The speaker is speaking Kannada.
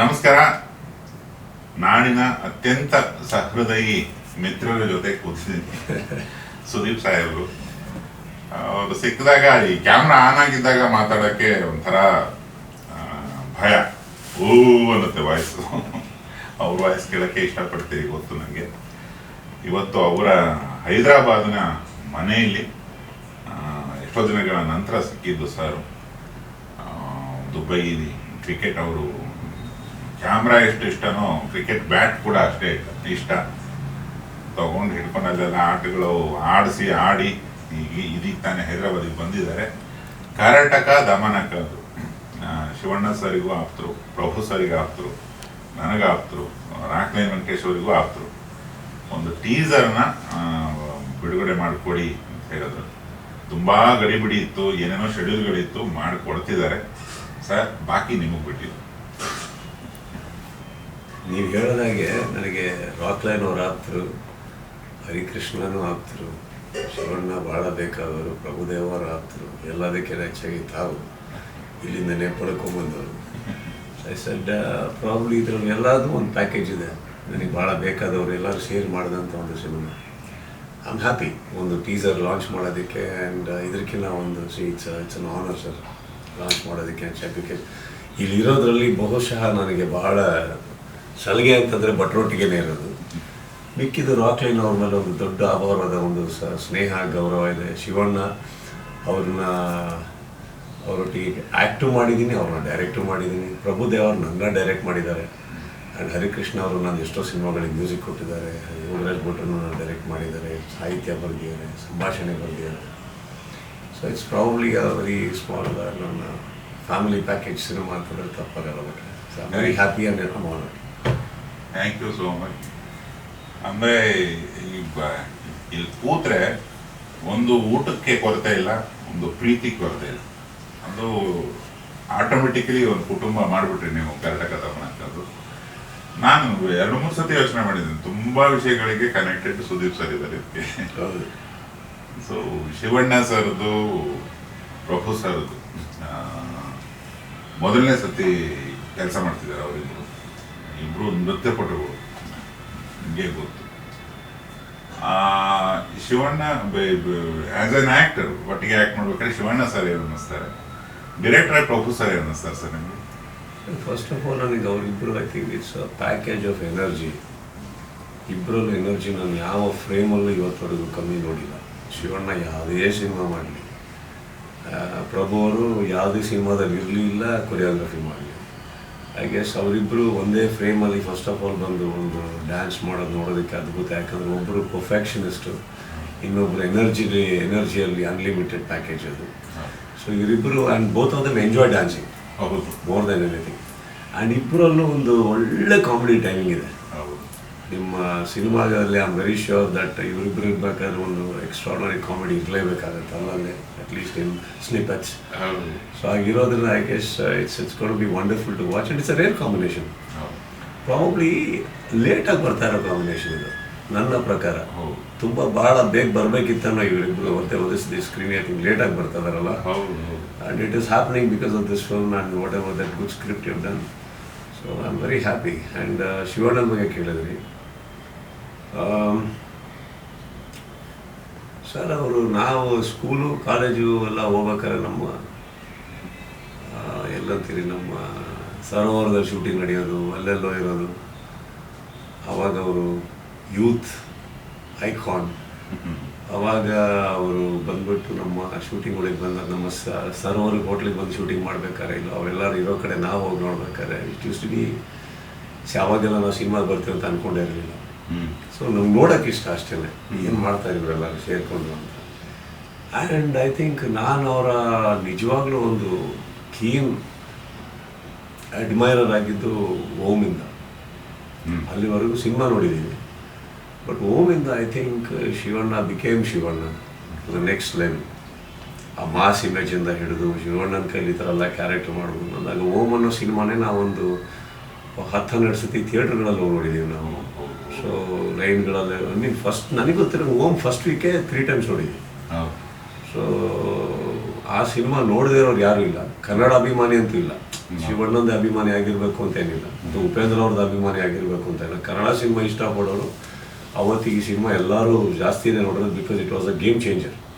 ನಮಸ್ಕಾರ. ನಾಡಿನ ಅತ್ಯಂತ ಸಹೃದಯಿ ಮಿತ್ರರ ಜೊತೆ ಕೂತಿದ್ದೀನಿ. ಸುದೀಪ್ ಸಾಹೇಬರು ಅವರು. ಸಿಕ್ಕಿದಾಗ ಈ ಕ್ಯಾಮ್ರಾ ಆನ್ ಆಗಿದ್ದಾಗ ಮಾತಾಡೋಕ್ಕೆ ಒಂಥರ ಭಯ. ಓ ಅನ್ನತ್ತೆ ವಾಯ್ಸು. ಅವ್ರ ವಾಯ್ಸ್ ಕೇಳೋಕ್ಕೆ ಇಷ್ಟಪಡ್ತೀವಿ ಗೊತ್ತು ನನಗೆ ಇವತ್ತು ಅವರ ಹೈದರಾಬಾದ್ನ ಮನೆಯಲ್ಲಿ ಎಷ್ಟೋ ದಿನಗಳ ನಂತರ ಸಿಕ್ಕಿದ್ದು ಸರ್. ದುಬೈ ಕ್ರಿಕೆಟ್ ಅವರು ಕ್ಯಾಮ್ರಾ ಎಷ್ಟು ಇಷ್ಟನೋ ಕ್ರಿಕೆಟ್ ಬ್ಯಾಟ್ ಕೂಡ ಅಷ್ಟೇ ಇಷ್ಟ. ತಗೊಂಡು ಹಿಡ್ಕೊಂಡು ಅಲ್ಲೆಲ್ಲ ಆಟಗಳು ಆಡಿಸಿ, ಆಡಿ, ಈಗ ಇದೀಗ ತಾನೇ ಹೈದರಾಬಾದಿಗೆ ಬಂದಿದ್ದಾರೆ. ಕರ್ನಾಟಕ ದಮನಕ ಅದು ಶಿವಣ್ಣ ಸರಿಗೂ ಆಪ್ತರು, ಪ್ರಭು ಸರಿಗೂ ಆಪ್ತರು, ನನಗೆ ಆಪ್ತರು, ರಾಕ್ಲೈನ್ ವೆಂಕಟೇಶ್ ಅವರಿಗೂ ಆಪ್ತರು. ಒಂದು ಟೀಸರ್ನ ಬಿಡುಗಡೆ ಮಾಡಿಕೊಡಿ ಅಂತ ಹೇಳಿದ್ರು. ತುಂಬಾ ಗಡಿಬಿಡಿ ಇತ್ತು, ಏನೇನೋ ಶೆಡ್ಯೂಲ್ಗಳಿತ್ತು ಮಾಡಿಕೊಡ್ತಿದ್ದಾರೆ. ಸರ್, ಬಾಕಿ ನಿಮಗೆ ಬಿಟ್ಟಿದ್ದು. ನೀವು ಹೇಳಿದಾಗೆ ನನಗೆ ರಾಕ್ಲೈನ್ ಅವ್ರು ಆಪ್ತರು ಹರಿಕೃಷ್ಣನೂ ಆಪ್ತರು ಶಿವಣ್ಣ ಭಾಳ ಬೇಕಾದವರು ಪ್ರಭುದೇವರ ಆಪ್ತರು ಎಲ್ಲದಕ್ಕಿಂತ ಹೆಚ್ಚಾಗಿ ತಾವು ಇಲ್ಲಿಂದ ನೇಪಡ್ಕೊಂಬಂದವರು ಐ ಸೆಡ್ ಪ್ರಾಬ್ಲಿ ಇದ್ರಲ್ಲಿ ಎಲ್ಲದೂ ಒಂದು ಪ್ಯಾಕೇಜ್ ಇದೆ. ನನಗೆ ಭಾಳ ಬೇಕಾದವರು ಎಲ್ಲರೂ ಶೇರ್ ಮಾಡಿದಂಥ ಒಂದು ಸಿನಿಮಾ ಐ ಆಮ್ ಹ್ಯಾಪಿ ಒಂದು ಟೀಸರ್ ಲಾಂಚ್ ಮಾಡೋದಕ್ಕೆ ಆ್ಯಂಡ್ ಇದಕ್ಕಿಂತ ಒಂದು see it's it's an honour sir launch ಮಾಡೋದಕ್ಕೆ ಆ್ಯಂಡ್ ಇಲ್ಲಿ ಇಲ್ಲಿರೋದ್ರಲ್ಲಿ ಬಹುಶಃ ನನಗೆ ಬಹಳ ಸಲಿಗೆ ಅಂತಂದರೆ ಭಟ್ರೊಟ್ಟಿಗೆನೇ ಇರೋದು. ಮಿಕ್ಕಿದ್ದು ರಾಕ್ಲೈನ್ ಅವ್ರ ಮೇಲೆ ಒಂದು ದೊಡ್ಡ ಅಭಾವದ ಒಂದು ಸ್ನೇಹ, ಗೌರವ ಇದೆ. ಶಿವಣ್ಣ ಅವ್ರನ್ನ, ಅವರೊಟ್ಟಿಗೆ ಆ್ಯಕ್ಟು ಮಾಡಿದ್ದೀನಿ, ಅವ್ರನ್ನ ಡೈರೆಕ್ಟು ಮಾಡಿದ್ದೀನಿ. ಪ್ರಭುದೇವ್ ನನ್ನ ಡೈರೆಕ್ಟ್ ಮಾಡಿದ್ದಾರೆ. ಆ್ಯಂಡ್ ಹರಿಕೃಷ್ಣ ಅವರು ನಾನು ಎಷ್ಟೋ ಸಿನಿಮಾಗಳಿಗೆ ಮ್ಯೂಸಿಕ್ ಕೊಟ್ಟಿದ್ದಾರೆ. ಯೋಗರಾಜ್ ಭಟ್ರನ್ನು ನಾನು ಡೈರೆಕ್ಟ್ ಮಾಡಿದ್ದಾರೆ. ಸಾಹಿತ್ಯ ಬರೆದಿದ್ದಾರೆ, ಸಂಭಾಷಣೆ ಬರೆದಿದ್ದಾರೆ. So it's probably very small ನನ್ನ ಫ್ಯಾಮಿಲಿ ಪ್ಯಾಕೇಜ್ ಸಿನಿಮಾ ಅಂತಂದರೆ ತಪ್ಪಾಗಲ್ಲ but so very happy and amount thank you so much ಅಂದರೆ ಈ ಬ- ಇಲ್ಲಿ ಕೂತ್ರೆ ಒಂದು ಊಟಕ್ಕೆ ಕೊರತೆ ಇಲ್ಲ ಒಂದು ಪ್ರೀತಿ ಕೊರತೆ ಇಲ್ಲ. ಅದು ಆಟೋಮೆಟಿಕಲಿ ಒಂದು ಕುಟುಂಬ ಮಾಡಿಬಿಟ್ರಿ ನೀವು ಕರ್ನಾಟಕ ತಗೊಂಡು ನಾನು ಎರಡು ಮೂರು ಸತಿ ಯೋಚನೆ ಮಾಡಿದ್ದೀನಿ. ತುಂಬಾ ವಿಷಯಗಳಿಗೆ ಕನೆಕ್ಟೆಡ್ ಸುದೀಪ್ ಸರ್ ಇದ್ದಾರೆ ಇದಕ್ಕೆ. ಸೊ ಶಿವಣ್ಣ ಸರ್ದು ಪ್ರಭು ಸರ್ದು ಮೊದಲನೇ ಸತಿ ಕೆಲಸ ಮಾಡ್ತಿದ್ದಾರೆ ಅವರಿಬ್ರು. ಇಬ್ರು ನೃತ್ಯಪಟುಗಳು ನಿಮಗೆ ಗೊತ್ತು. ಆ, ಶಿವಣ್ಣ ಆಸ್ ಅನ್ ಆಕ್ಟರ್ ಒಟ್ಟಿಗೆ ಆ್ಯಕ್ಟ್ ಮಾಡ್ಬೇಕಾದ್ರೆ ಶಿವಣ್ಣ ಸರ್ ಏನು ಅನ್ನಿಸ್ತಾರೆ. ಡೈರೆಕ್ಟರ್ ಪ್ರಭು ಸರ್ ಏನು ಅನ್ನಿಸ್ತಾರೆ ಸರ್ ನಿಮಗೆ? ಫಸ್ಟ್ ಆಫ್ ಆಲ್ ನನಗೆ ಅವರಿಬ್ಬರು I think it's a package of energy ಇಬ್ಬರಲ್ಲೂ energy ನಾನು ಯಾವ ಫ್ರೇಮಲ್ಲೂ ಇವತ್ತವರೆಗೂ ಕಮ್ಮಿ ನೋಡಿಲ್ಲ. ಶಿವಣ್ಣ ಯಾವುದೇ ಸಿನಿಮಾ ಮಾಡಲಿ. ಪ್ರಭು ಅವರು ಯಾವುದೇ ಸಿನಿಮಾದಲ್ಲಿ ಇರಲಿಲ್ಲ ಕೊರಿಯೋಗ್ರಫಿ ಮಾಡಲಿ. ಐ ಗೆಸ್ ಅವರಿಬ್ಬರು ಒಂದೇ ಫ್ರೇಮಲ್ಲಿ ಫಸ್ಟ್ ಆಫ್ ಆಲ್ ಬಂದು ಒಂದು ಡ್ಯಾನ್ಸ್ ಮಾಡೋದು ನೋಡೋದಕ್ಕೆ ಅದ್ಭುತ. ಯಾಕಂದರೆ ಒಬ್ಬರು ಪರ್ಫೆಕ್ಷನಿಸ್ಟು ಇನ್ನೊಬ್ಬರು ಎನರ್ಜಿ ಎನರ್ಜಿಯಲ್ಲಿ ಅನ್ಲಿಮಿಟೆಡ್ ಪ್ಯಾಕೇಜ್ ಅದು. ಸೊ ಇವರಿಬ್ಬರು and both of them enjoy dancing ಹೌದು. ಮೋರ್ ದೆನ್ ಎನಿಥಿಂಗ್ ಆ್ಯಂಡ್ ಇಬ್ಬರಲ್ಲೂ ಒಂದು ಒಳ್ಳೆ ಕಾಮಿಡಿ ಟೈಮಿಂಗ್ ಇದೆ. ಹೌದು. ನಿಮ್ಮ ಸಿನಿಮಾದಲ್ಲಿ I am very sure that ಇವರಿಬ್ಬರು ಇರಬೇಕಾದ್ರೆ ಒಂದು ಎಕ್ಸ್ಟ್ರಾನರಿ ಕಾಮಿಡಿ ಇರಲೇಬೇಕಾಗತ್ತೆ. ಅಲ್ಲಲ್ಲೇ ಅಟ್ಲೀಸ್ಟ್ ಇನ್ ಸ್ನಿಪ್ ಹಚ್ ಸೊ ಆಗಿರೋದ್ರಿಂದ I guess it's it's got be wonderful to watch and it's a rare combination probably ಲೇಟಾಗಿ ಬರ್ತಾ ಇರೋ ಕಾಂಬಿನೇಷನ್ ಇದು. ನನ್ನ ಪ್ರಕಾರ. ತುಂಬ ಭಾಳ ಬೇಗ ಬರಬೇಕಿತ್ತನ್ನೋ ಇವರಿಬ್ಬರು ಒತ್ತೆ ಒದಿಸಿದ ಸ್ಕ್ರೀನ್ ಐ ಥಿಂಕ್ ಲೇಟಾಗಿ ಬರ್ತಾ ಇದಾರಲ್ಲ ಹೌದು ಹೌದು. Is it because of this film and whatever that good script you done so I am very happy and ಶಿವಣ್ಣನ ಬಗ್ಗೆ ಕೇಳಿದ್ರಿ. ಸರ್, ಅವರು ನಾವು ಸ್ಕೂಲು ಕಾಲೇಜು ಎಲ್ಲ ಹೋಗ್ಬೇಕಾದ್ರೆ ನಮ್ಮ ಎಲ್ಲ ತಿರಿ ನಮ್ಮ ಸರೋವರದಲ್ಲಿ ಶೂಟಿಂಗ್ ನಡೆಯೋದು, ಅಲ್ಲೆಲ್ಲೋ ಇರೋದು. ಅವಾಗ ಅವರು ಯೂತ್ ಐಕಾನ್ ಅವಾಗ ಅವರು ಬಂದ್ಬಿಟ್ಟು ನಮ್ಮ ಶೂಟಿಂಗ್ಗಳಿಗೆ ಬಂದಾಗ ನಮ್ಮ ಸರೋವರ್ ಹೋಟ್ಲಿಗೆ ಬಂದು ಶೂಟಿಂಗ್ ಮಾಡ್ಬೇಕಾರೆ ಇಲ್ಲ, ಅವರೆಲ್ಲರೂ ಇರೋ ಕಡೆ ನಾವು ಹೋಗಿ ನೋಡ್ಬೇಕಾದ್ರೆ ಇಟ್ ಯೂಸ್ ಟು ಬಿ ಅವಾಗೆಲ್ಲ ನಾವು ಸಿನಿಮಾ ಬರ್ತೀವಿ ಅಂತ ಅನ್ಕೊಂಡೇ ಇರಲಿಲ್ಲ. ಸೊ ನಮ್ಗೆ ನೋಡೋಕೆ ಇಷ್ಟ ಅಷ್ಟೇ ಏನು ಮಾಡ್ತಾ ಇದ್ರು ಎಲ್ಲರೂ ಸೇರಿಕೊಂಡು ಅಂತ. ಆ್ಯಂಡ್ ಐ ಥಿಂಕ್ ನಾನು ಅವರ ನಿಜವಾಗ್ಲೂ ಒಂದು ಕೀನ್ ಅಡ್ಮೈರರ್ ಆಗಿದ್ದು ಓಮಿಂದ. ಅಲ್ಲಿವರೆಗೂ ಸಿನಿಮಾ ನೋಡಿದ್ದೀನಿ but ಓಮಿಂದ I think Shivanna became Shivanna the next level ಆ ಮಾಸ್ ಇಮೇಜಿಂದ ಹಿಡಿದು ಶಿವಣ್ಣನ ಕೈಲಿ ಈ ಥರ ಎಲ್ಲ ಕ್ಯಾರೆಕ್ಟರ್ ಮಾಡ್ಬೋದು ಅಂದಾಗ ಓಮ್ ಅನ್ನೋ ಸಿನಿಮಾನೇ ನಾವೊಂದು ಹತ್ತು ಹನ್ನೆರಡು ಸತಿ ಥಿಯೇಟ್ರ್ಗಳಲ್ಲಿ ಹೋಗಿ ನೋಡಿದ್ದೀವಿ ನಾವು. ಸೊ ಲೈನ್ಗಳಲ್ಲಿ ಐ ಮೀನ್ ಫಸ್ಟ್ ನನಗೆ ಗೊತ್ತಿರೋ Om first week three times ನೋಡಿದ್ವಿ. ಸೊ ಆ ಸಿನಿಮಾ ನೋಡದೇ ಇರೋರು ಯಾರೂ ಇಲ್ಲ. ಕನ್ನಡ ಅಭಿಮಾನಿ ಅಂತೂ ಇಲ್ಲ. ಶಿವಣ್ಣಂದ ಅಭಿಮಾನಿ ಆಗಿರಬೇಕು ಅಂತ ಏನಿಲ್ಲ. ಮತ್ತು ಉಪೇಂದ್ರ ಅವ್ರದ್ದು ಅಭಿಮಾನಿ ಆಗಿರಬೇಕು ಅಂತ ಇಲ್ಲ ಕನ್ನಡ ಸಿನಿಮಾ ಇಷ್ಟಪಡೋರು ಅವತ್ತಿಗೆ ಈ ಸಿನಿಮಾ ಎಲ್ಲರೂ ಜಾಸ್ತಿನೇ ನೋಡೋದು because it was a game changer